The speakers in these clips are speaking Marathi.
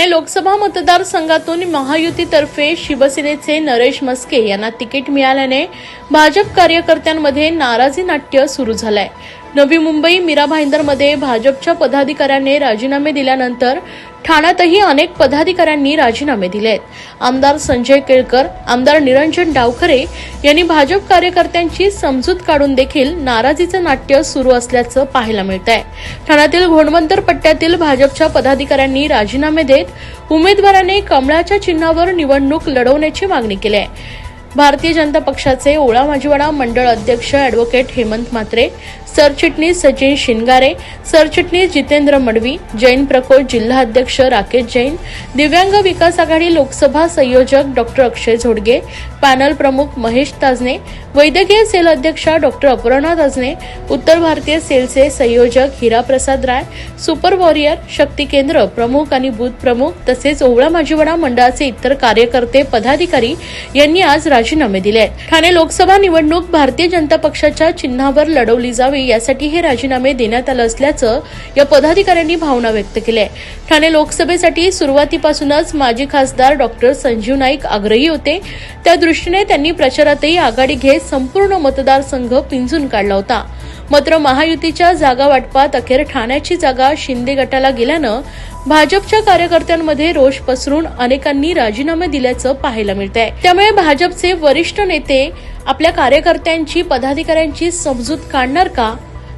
ठाणे लोकसभा मतदारसंघातून महायुतीतर्फे शिवसेनेचे नरेश मस्के यांना तिकीट मिळाल्याने भाजप कार्यकर्त्यांमध्ये नाराजी नाट्य सुरू झालंय. नवी मुंबई मीरा भाईंदरमध्ये भाजपच्या पदाधिकाऱ्यांनी राजीनामे दिल्यानंतर ठाण्यातही अनेक पदाधिकाऱ्यांनी राजीनामे दिलेत. आमदार संजय केळकर आमदार निरंजन डावखरे यांनी भाजप कार्यकर्त्यांची समजूत काढून देखील नाराजीचं नाट्य सुरू असल्याचं पाहायला मिळत आहे ठाण्यातील घोणवंतर पट्ट्यातील भाजपच्या पदाधिकाऱ्यांनी राजीनामे देत उमेदवाराने कमळाच्या चिन्हावर निवडणूक लढवण्याची मागणी केली आहे भारतीय जनता पक्षाचे ओळा माजीवाडा मंडळ अध्यक्ष अॅडव्होकेट हेमंत म्हात्रे सरचिटणीस सचिन शिनगारे सरचिटणीस जितेंद्र मडवी जैन प्रकोष्ठ जिल्हा अध्यक्ष राकेश जैन दिव्यांग विकास आघाडी लोकसभा संयोजक डॉक्टर अक्षय झोडगे पॅनल प्रमुख महेश ताजने वैद्यकीय सेल अध्यक्षा डॉक्टर अपर्णा ताजने उत्तर भारतीय सेलचे संयोजक हिराप्रसाद राय सुपर वॉरियर शक्ती केंद्र प्रमुख आणि बूथ प्रमुख तसेच ओवळा माजीवडा मंडळाचे इतर कार्यकर्ते पदाधिकारी यांनी आज राजीनामे दिले आहेत. ठाणे लोकसभा निवडणूक भारतीय जनता पक्षाच्या चिन्हावर लढवली जावी यासाठी हे राजीनामे देण्यात आलं असल्याचं या पदाधिकाऱ्यांनी भावना व्यक्त केली आहे ठाणे लोकसभेसाठी सुरुवातीपासूनच माजी खासदार डॉक्टर संजीव नाईक आग्रही होते. त्या दृष्टीने त्यांनी प्रचारातही आघाडी घेत संपूर्ण मतदारसंघ पिंजून काढला होता. मात्र महायुतीच्या जागा वाटपात अखेर ठाण्याची जागा शिंदे गटाला गेल्यानं भाजपच्या कार्यकर्त्यांमध्ये रोष पसरून अनेकांनी राजीनामे दिल्याचं पाहायला मिळत आहे त्यामुळे भाजपचे वरिष्ठ नेते आपल्या कार्यकर्त्यांची पदाधिकाऱ्यांची समजूत काढणार का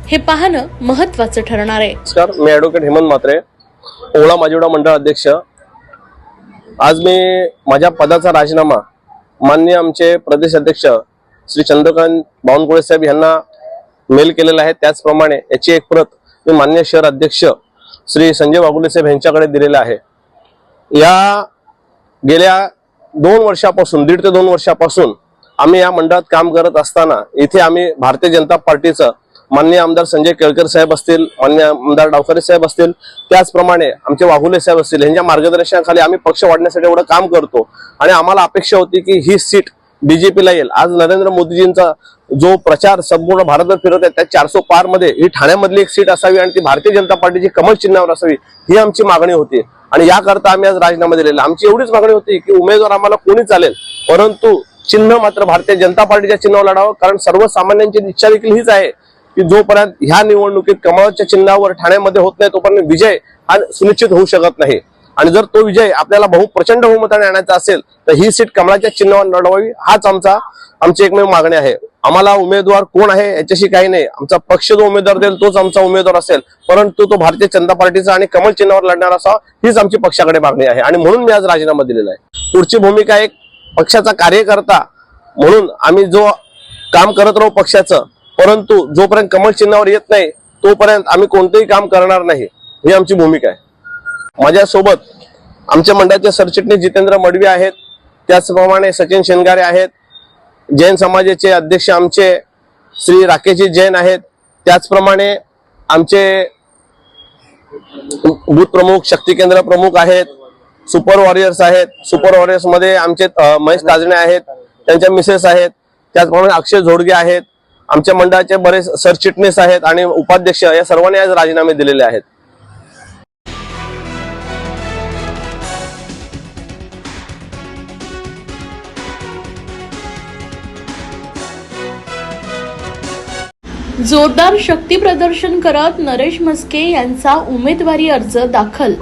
हे पाहणं महत्वाचं ठरणार आहे. नमस्कार मी ॲडव्होकेट हेमंत मात्रे ओळा माजिवडा मंडळ अध्यक्ष. आज मी माझ्या पदाचा राजीनामा मान्य आमचे प्रदेश अध्यक्ष श्री चंद्रकांत बावनकुळे साहेब यांना मेल केलेला आहे. त्याचप्रमाणे याची एक प्रत मी मान्य शहर अध्यक्ष श्री संजय वाघुले साहेब यांच्याकडे दिलेला आहे. या गेल्या दोन वर्षापासून दीड ते दोन वर्षापासून आम्ही या मंडळात काम करत असताना इथे आम्ही भारतीय जनता पार्टीचं माननीय आमदार संजय केळकर साहेब असतील मान्य आमदार डावखरे साहेब असतील त्याचप्रमाणे आमचे वाघुले साहेब असतील यांच्या मार्गदर्शनाखाली आम्ही पक्ष वाढण्यासाठी एवढं काम करतो. आणि आम्हाला अपेक्षा होती की ही सीट बीजेपीला येईल. आज नरेंद्र मोदीजींचा जो प्रचार संपूर्ण भारतभर फिरत आहे त्या चारसो पारमध्ये ही ठाण्यामधली एक सीट असावी आणि ती भारतीय जनता पार्टीची कमल चिन्हावर असावी ही आमची मागणी होती. आणि याकरता आम्ही आज राजीनामा दिलेला आमची एवढीच मागणी होती की उमेदवार आम्हाला कोणी चालेल परंतु चिन्ह मात्र भारतीय जनता पार्टीच्या चिन्हावर लढावं कारण सर्वसामान्यांची इच्छा देखील हीच आहे की जोपर्यंत ह्या निवडणुकीत कमळाच्या चिन्हावर ठाण्यामध्ये होत नाही तोपर्यंत विजय हा सुनिश्चित होऊ शकत नाही. आणि जर तो विजय आपल्याला बहु प्रचंड बहुमताने आणायचा असेल तर ही सीट कमळाच्या चिन्हावर लढवावी हाच आमचा आमची एकमेव मागणी आहे. आम्हाला उमेदवार कोण आहे याच्याशी काही नाही. आमचा पक्ष जो उमेदवार देईल तोच आमचा उमेदवार असेल. परंतु तो भारतीय जनता पार्टीचा आणि कमल चिन्हावर लढणार असा हीच आमची पक्षाकडे मागणी आहे. आणि म्हणून मी आज राजीनामा दिलेला आहे. पुढची भूमिका एक पक्षाचा कार्यकर्ता म्हणून आम्ही जो काम करत राहू पक्षाचं परंतु जोपर्यंत कमल चिन्हावर येत नाही तोपर्यंत आम्ही कोणतंही काम करणार नाही. ही आमची भूमिका आहे. माझ्यासोबत आमच्या मंडळाचे सरचिटणीस जितेंद्र मडवी आहेत. त्याचप्रमाणे सचिन शेनगारे आहेत. जैन समाजाचे अध्यक्ष आमचे श्री राकेशजी जैन आहेत. त्याचप्रमाणे आमचे बूथ प्रमुख शक्ती केंद्र प्रमुख आहेत. सुपर वॉरियर्स आहेत. सुपर वॉरियर्समध्ये आमचे महेश ताजणे आहेत. त्यांच्या मिसेस आहेत. त्याचप्रमाणे अक्षय झोडगे आहेत. आमच्या मंडळाचे बरेच सरचिटणीस आहेत आणि उपाध्यक्ष या सर्वांनी आज राजीनामे दिलेले आहेत. जोरदार शक्ती प्रदर्शन करत नरेश मस्के यांचा उमेदवारी अर्ज दाखल.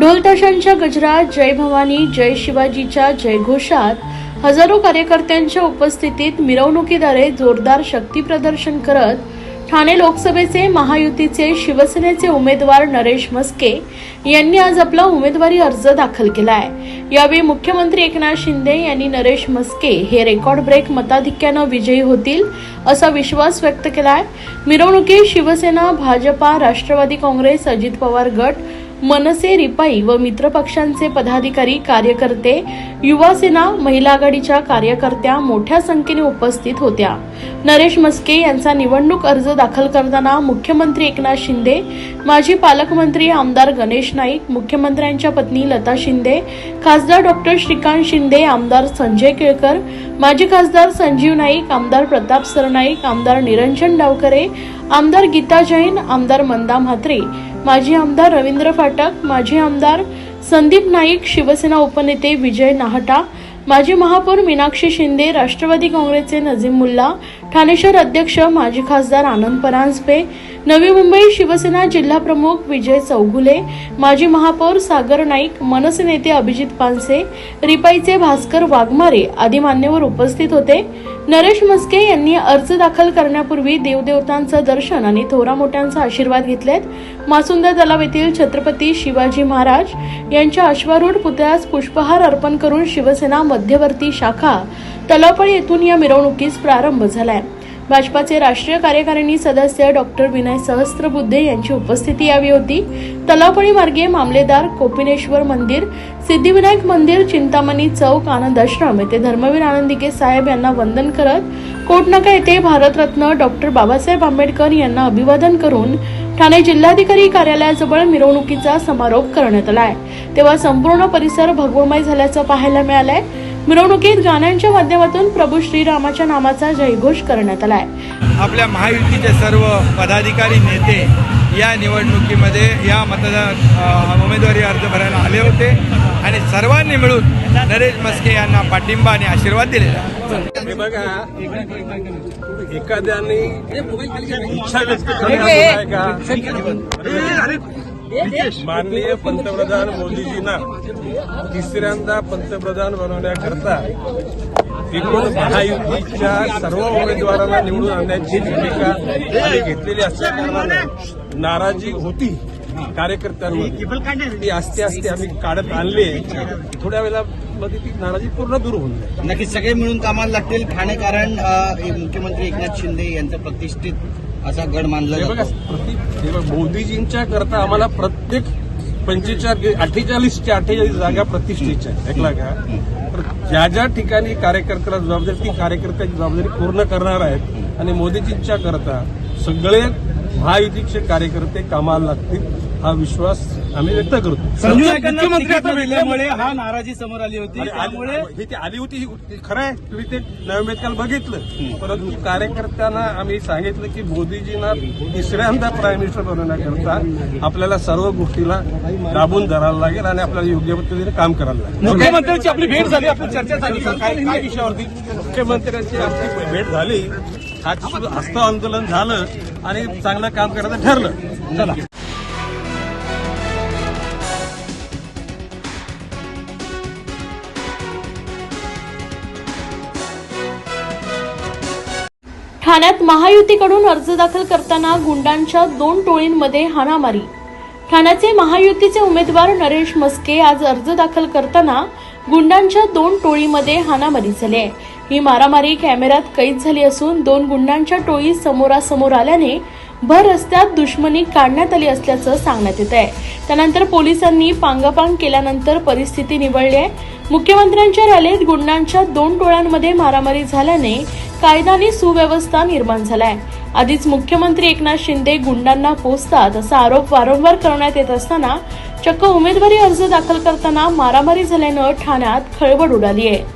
ढोलताशांच्या गजरात जय भवानी जय शिवाजीच्या जयघोषात हजारो कार्यकर्त्यांच्या उपस्थितीत मिरवणुकीद्वारे जोरदार शक्ती प्रदर्शन करत ठाणे लोकसभेचे महायुतीचे शिवसेनेचे उमेदवार नरेश मस्के यांनी आज आपला उमेदवारी अर्ज दाखल केला आहे यावेळी मुख्यमंत्री एकनाथ शिंदे यांनी नरेश मस्के हे रेकॉर्ड ब्रेक मताधिक्यानं विजयी होतील असा विश्वास व्यक्त केला आहे मिरवणुकीत शिवसेना भाजपा राष्ट्रवादी काँग्रेस अजित पवार गट मनसे रिपाई व मित्रपक्षांचे पदाधिकारी कार्यकर्ते युवासेना महिला आघाडीच्या कार्यकर्त्या मोठ्या संख्येने उपस्थित होत्या. नरेश मस्के यांचा निवडणूक अर्ज दाखल करताना मुख्यमंत्री एकनाथ शिंदे माजी पालकमंत्री आमदार गणेश नाईक मुख्यमंत्र्यांच्या पत्नी लता शिंदे खासदार डॉक्टर श्रीकांत शिंदे आमदार संजय केळकर माजी खासदार संजीव नाईक आमदार प्रताप सरनाईक आमदार निरंजन डावकरे आमदार गीता जैन आमदार मंदा म्हात्रे माजी आमदार रवींद्र फाटक माजी आमदार संदीप नाईक शिवसेना उपनेते विजय नाहटा माजी महापौर मीनाक्षी शिंदे राष्ट्रवादी काँग्रेसचे नजीम मुल्ला ठाणे शहर अध्यक्ष माजी खासदार आनंद परांजपे नवी मुंबई शिवसेना जिल्हा प्रमुख विजय चौगुले माजी महापौर सागर नाईक मनसे नेते अभिजित पानसे रिपाईचे भास्कर वाघमारे आदी मान्यवर उपस्थित होते. नरेश मस्के यांनी अर्ज दाखल करण्यापूर्वी देवदेवतांचं दर्शन आणि थोरा मोठ्यांचा आशीर्वाद घेतलेत. मासुंदा तलाव येथील छत्रपती शिवाजी महाराज यांच्या अश्वारूढ पुतळ्यास पुष्पहार अर्पण करून शिवसेना मध्यवर्ती शाखा तलावपळी येथून या मिरवणुकीस प्रारंभ झालाय. भाजपाचे राष्ट्रीय कार्यकारिणी सदस्य डॉक्टर विनय सहस्त्रबुद्धे यांची उपस्थिती यावी होती. तलावपळी मार्गे मामलेदार कोपिनेश्वर मंदिर सिद्धिविनायक मंदिर चिंतामणी चौक आनंद आश्रम येथे धर्मवीर आनंदिके साहेब यांना वंदन करत कोटनाका येथे भारतरत्न डॉक्टर बाबासाहेब आंबेडकर यांना अभिवादन करून ठाणे जिल्हाधिकारी कार्यालयाजवळ मिरवणुकीचा समारोप करण्यात आलाय. तेव्हा संपूर्ण परिसर भगवमय झाल्याचं पाहायला मिळालंय. मिरवणुकीत गाण्यांच्या माध्यमातून प्रभू श्रीरामाच्या नामाचा जयघोष करण्यात आलाय आपल्या महायुतीचे सर्व पदाधिकारी नेते या निवडणुकीमध्ये या मतदार उमेदवारी अर्ज भरायला आले होते आणि सर्वांनी मिळून नरेश मस्के यांना पाठिंबा आणि आशीर्वाद दिलेला. हे बघा एखाद्याने इच्छा व्यक्त माननीय पंतप्रधान मोदीजींना तिसऱ्यांदा पंतप्रधान बनवण्याकरता एकूण महायुतीच्या सर्व उमेदवारांना निवडून आणण्याची भूमिका घेतलेली असल्या कारणाने नाराजी होती. कार्यकर्त्यांमध्ये ती असते असते आम्ही काढत आणली. थोड्या वेळामध्ये ती नाराजी पूर्ण दूर होऊन जाईल. नक्कीच सगळे मिळून कामाला लागतील. ठाणे कारण अ, हे मुख्यमंत्री एकनाथ शिंदे यांचा प्रतिष्ठित असा गड मानला जातो. मोदीजींच्या करता आम्हाला प्रत्येक पंचेचाळीस अठ्ठेचाळीसच्या अठ्ठेचाळीस जागा प्रतिष्ठेच्या ऐकला का तर ज्या ज्या ठिकाणी कार्यकर्त्याला जबाबदारी ती कार्यकर्त्याची जबाबदारी पूर्ण करणार आहेत आणि मोदीजींच्या करता सगळे महायुतीचे कार्यकर्ते कामाला लागतील हा विश्वास आम्ही व्यक्त करतो. मुख्यमंत्र्यामुळे हा नाराजी समोर आली होती. त्यामुळे आली- हे ते आली होती ही खरं आहे. तुम्ही ते नव्या काल बघितलं. परंतु कार्यकर्त्यांना आम्ही सांगितलं की मोदीजींना तिसऱ्यांदा प्राईम मिनिस्टर बनवण्याकरता आपल्याला सर्व गोष्टीला दाबून धरायला लागेल आणि आपल्याला योग्य पद्धतीने काम करायला लागेल. मुख्यमंत्र्यांची आपली भेट झाली आपली चर्चा झाली. काय विषयावरती मुख्यमंत्र्यांची आमची भेट झाली. आज हस्त आंदोलन झालं आणि चांगलं काम करायचं ठरलं. चला. ठाण्यात महायुतीकडून अर्ज दाखल करताना गुंडांच्या दोन टोळींमध्ये हाणामारी. ठाण्याचे महायुतीचे उमेदवार नरेश मस्के आज अर्ज दाखल करताना गुंडांच्या दोन टोळीमध्ये हाणामारी झाली आहे. ही मारामारी कॅमेऱ्यात कैद झाली असून दोन गुंडांच्या टोळी समोरासमोर आल्याने भर रस्त्यात दुश्मनी काढण्यात आली असल्याचं सांगण्यात येत आहे त्यानंतर पोलिसांनी पांगापांग केल्यानंतर परिस्थिती निवळली आहे. मुख्यमंत्र्यांच्या रॅलीत गुंडांच्या दोन टोळ्यांमध्ये मारामारी झाल्याने कायदा आणि सुव्यवस्था निर्माण झालाय. आधीच मुख्यमंत्री एकनाथ शिंदे गुंडांना पोचतात असा आरोप वारंवार करण्यात येत असताना चक्क उमेदवारी अर्ज दाखल करताना मारामारी झाल्यानं ठाण्यात खळबळ उडाली आहे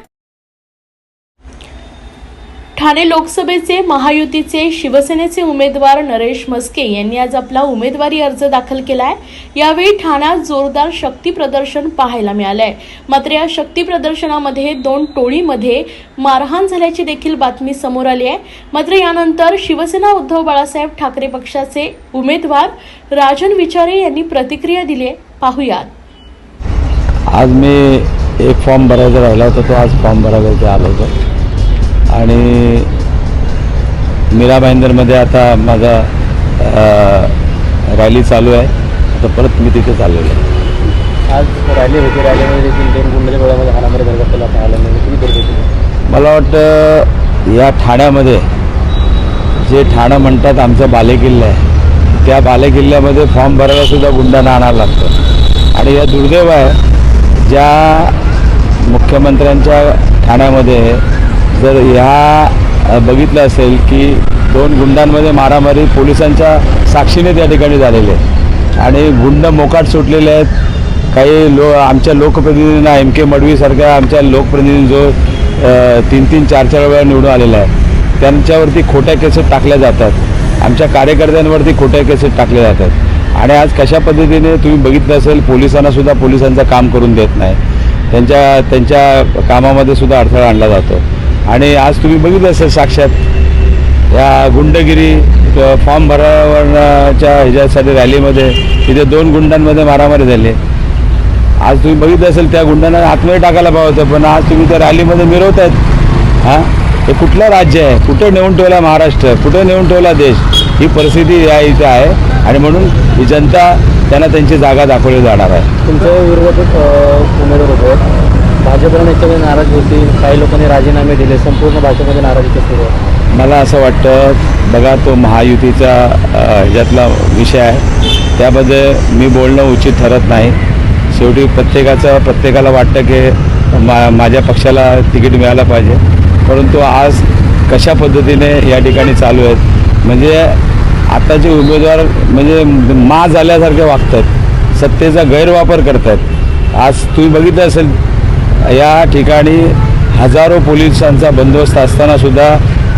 ठाणे लोकसभेचे महायुतीचे शिवसेनेचे उमेदवार नरेश मस्के यांनी आज आपला उमेदवारी अर्ज दाखल केलाय. यावेळी ठाण्यात जोरदार शक्ती प्रदर्शन पाहायला मिळालंय. मात्र या शक्ती प्रदर्शनामध्ये दोन टोळीमध्ये मारहाण झाल्याची देखील बातमी समोर आली आहे. मात्र यानंतर शिवसेना उद्धव बाळासाहेब ठाकरे पक्षाचे उमेदवार राजन विचारे यांनी प्रतिक्रिया दिली आहे. पाहूयात. आज मी एक फॉर्म भरायचा राहिला होता तो आज फॉर्म भरायला इथे आलो होतो. आणि मीरा भाईंदरमध्ये आता माझा रॅली चालू आहे. आता परत मी तिथे चाललेलो आहे. आज रॅली होती. रॅलीमध्ये देखील दोन गुंडाच्या गोळ्यामध्ये पाहायला मिळाली तुम्ही मला वाटतं या ठाण्यामध्ये जे ठाणं म्हणतात आमचा बालेकिल्ला आहे त्या बालेकिल्ल्यामध्ये फॉर्म भरायला सुद्धा गुंडांना आणायला लागतं. आणि या दुर्दैव आहे ज्या मुख्यमंत्र्यांच्या ठाण्यामध्ये जर ह्या बघितलं असेल की दोन गुंडांमध्ये मारामारी पोलिसांच्या साक्षीने त्या ठिकाणी झालेली आहे. आणि गुंड मोकाट सुटलेले आहेत. काही लो आमच्या लोकप्रतिनिधींना एम के मडवीसारख्या आमच्या लोकप्रतिनिधी जो तीन तीन चार चार वेळा निवडून आलेला आहे त्यांच्यावरती खोट्या केसेस टाकल्या जातात. आमच्या कार्यकर्त्यांवरती खोट्या केसेस टाकल्या जातात. आणि आज कशा पद्धतीने तुम्ही बघितलं असेल पोलिसांनासुद्धा पोलिसांचं काम करून देत नाही. त्यांच्या त्यांच्या कामामध्ये सुद्धा अडथळा आणला जातो. आणि आज तुम्ही बघितलं असेल साक्षात या गुंडगिरी फॉर्म भरावण्याच्या ह्याच्यासाठी रॅलीमध्ये तिथे दोन गुंडांमध्ये मारामारी झाली आज तुम्ही बघितलं असेल त्या गुंडांना आतमध्ये टाकायला पाहिजे होतं पण आज तुम्ही त्या रॅलीमध्ये मिरवतायत. हां? हे कुठलं राज्य आहे? कुठं नेऊन ठेवला महाराष्ट्र? कुठं नेऊन ठेवला देश? ही परिस्थिती या इथे आहे. आणि म्हणून ही जनता त्यांना त्यांची जागा दाखवली जाणार आहे. तुमच्या विरोधात उमेदवार भाजपला याच्यामध्ये नाराज होती काही लोकांनी राजीनामे दिले. संपूर्ण भाजपमध्ये नाराजीचं सुरू आहे. मला असं वाटतं बघा तो महायुतीचा ह्याच्यातला विषय आहे. त्याबद्दल मी बोलणं उचित ठरत नाही. शेवटी प्रत्येकाचं प्रत्येकाला वाटतं की मा माझ्या पक्षाला तिकीट मिळालं पाहिजे. परंतु आज कशा पद्धतीने या ठिकाणी चालू आहेत? म्हणजे आताचे उमेदवार म्हणजे मा झाल्यासारखे वागतात सत्तेचा गैरवापर करतात आज तुम्ही बघितलं असेल या ठिकाणी हजारो पोलिसांचा बंदोबस्त असतानासुद्धा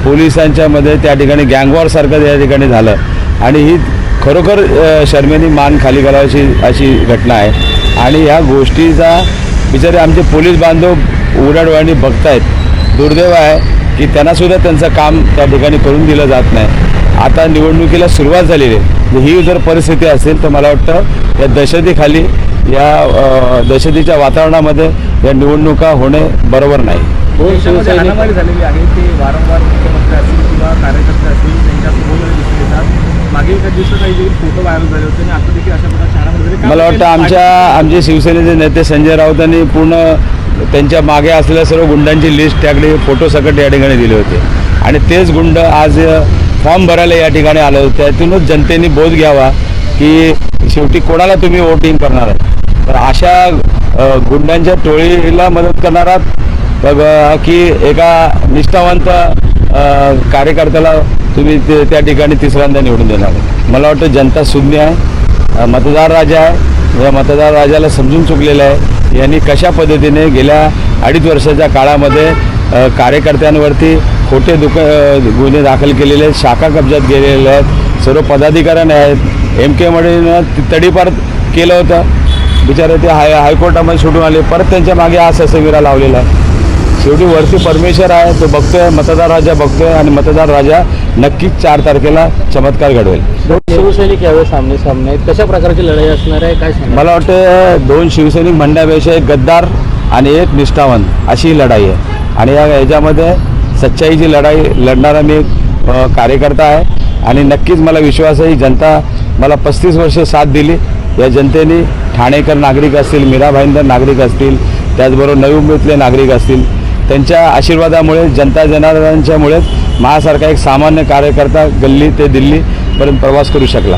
पोलिसांच्यामध्ये त्या ठिकाणी गँगवॉरसारखं या ठिकाणी झालं. आणि ही खरोखर शर्मेनी मान खाली करायची अशी घटना आहे. आणि ह्या गोष्टीचा बिचारे आमचे पोलीस बांधव उघड्याडोळ्यांनी बघतायत. दुर्दैव आहे की त्यांनासुद्धा त्यांचं काम त्या ठिकाणी करून दिलं जात नाही. आता निवडणुकीला सुरुवात झालेली आहे. म्हणजे ही जर परिस्थिती असेल तर मला वाटतं या दहशतीखाली या दहशतीच्या वातावरणामध्ये या निवडणुका होणे बरोबर नाही. दोन शिवसैनिक झालेली आहे. ते वारंवार मुख्यमंत्री असतील किंवा कार्यकर्ते असतील त्यांच्यासमोर दिसून येतात. मागील काही दिवसात काही देखील फोटो व्हायरल झाले होते आणि आता देखील अशा प्रकार शहरामध्ये काय मला वाटतं आमच्या आमचे शिवसेनेचे नेते संजय राऊतांनी पूर्ण त्यांच्या मागे असलेल्या सर्व गुंडांची लिस्ट त्याकडे फोटो सकट या ठिकाणी दिले होते. आणि तेच गुंड आज फॉर्म भरायला या ठिकाणी आले होते. त्यातूनच जनतेने बोध घ्यावा की शेवटी कोणाला तुम्ही वोटिंग करणार आहे? अशा गुंडांच्या टोळीला मदत करणारा की एका निष्ठावंत कार्यकर्त्याला तुम्ही ते- त्या ठिकाणी तिसऱ्यांदा निवडून देणार मला वाटतं जनता शून्य आहे मतदार राजा आहे या मतदार राजाला समजून चुकलेलं आहे. यांनी कशा पद्धतीने गेल्या अडीच वर्षाच्या काळामध्ये कार्यकर्त्यांवरती खोटे दुक गुन्हे दाखल केलेले आहेत शाखा कब्जात गेलेले आहेत सर्व पदाधिकाऱ्यांनी आहेत. एम के मडेनं तडीपार केलं होतं. बिचारे ते हाय हायकोर्टामध्ये सुटून आले. परत त्यांच्या मागे हा ससेमिरा लावलेला आहे. शेवटी वरती परमेश्वर आहे तो बघतोय मतदार राजा बघतोय आणि मतदार राजा नक्कीच चार तारखेला चमत्कार घडवेल. दोन शिवसैनिक यावेळी सामने सामने कशा प्रकारची लढाई असणार आहे? काय मला वाटतं दोन शिवसैनिक म्हणण्यापेक्षा एक गद्दार आणि एक निष्ठावंत अशी ही लढाई आहे. आणि या याच्यामध्ये सच्चाईची लढाई लढणारा मी कार्यकर्ता आहे. आणि नक्कीच मला विश्वास आहे जनता मला पस्तीस वर्ष साथ दिली. या जनतेने ठाणेकर नागरिक असतील मीरा भाईंदर नागरिक असतील त्याचबरोबर नवी मुंबईतले नागरिक असतील त्यांच्या आशीर्वादामुळे जनता जनार्दनांच्यामुळेच माझ्यासारखा एक सामान्य कार्यकर्ता गल्ली ते दिल्लीपर्यंत प्रवास करू शकला.